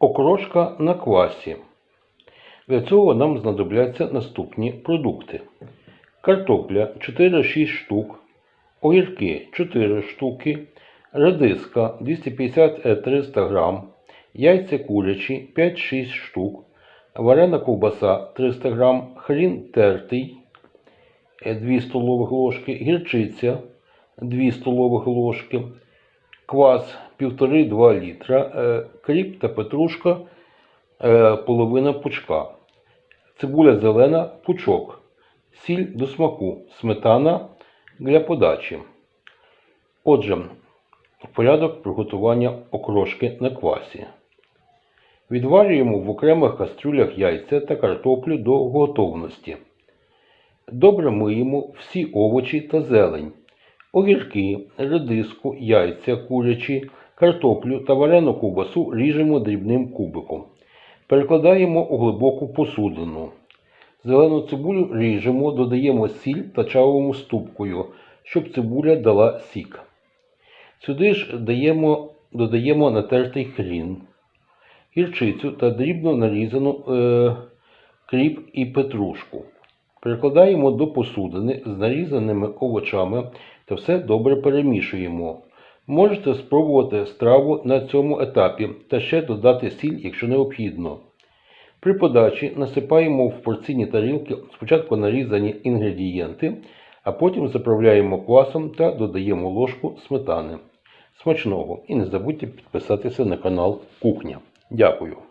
Окрошка на квасі. Для цього нам знадобляться наступні продукти. Картопля 4-6 штук, огірки 4 штуки, редиска 250-300 грам, яйця курячі 5-6 штук, варена ковбаса 300 грам, хрін тертий 2 столових ложки, гірчиця 2 столових ложки, квас 1,5-2 літра, е, кріп та петрушка е, половина пучка, цибуля зелена пучок, сіль до смаку, сметана для подачі. Отже, порядок приготування окрошки на квасі. Відварюємо в окремих кастрюлях яйця та картоплю до готовності. Добре миємо всі овочі та зелень, огірки, редиску, яйця курячі, картоплю та варену ковбасу ріжемо дрібним кубиком. Перекладаємо у глибоку посудину. Зелену цибулю ріжемо, додаємо сіль та чавимо ступкою, щоб цибуля дала сік. Сюди ж даємо, додаємо натертий хрін, гірчицю та дрібно нарізану е, кріп і петрушку. Перекладаємо до посудини з нарізаними овочами та все добре перемішуємо. Можете спробувати страву на цьому етапі та ще додати сіль, якщо необхідно. При подачі насипаємо в порційні тарілки спочатку нарізані інгредієнти, а потім заправляємо квасом та додаємо ложку сметани. Смачного! І не забудьте підписатися на канал Кухня. Дякую!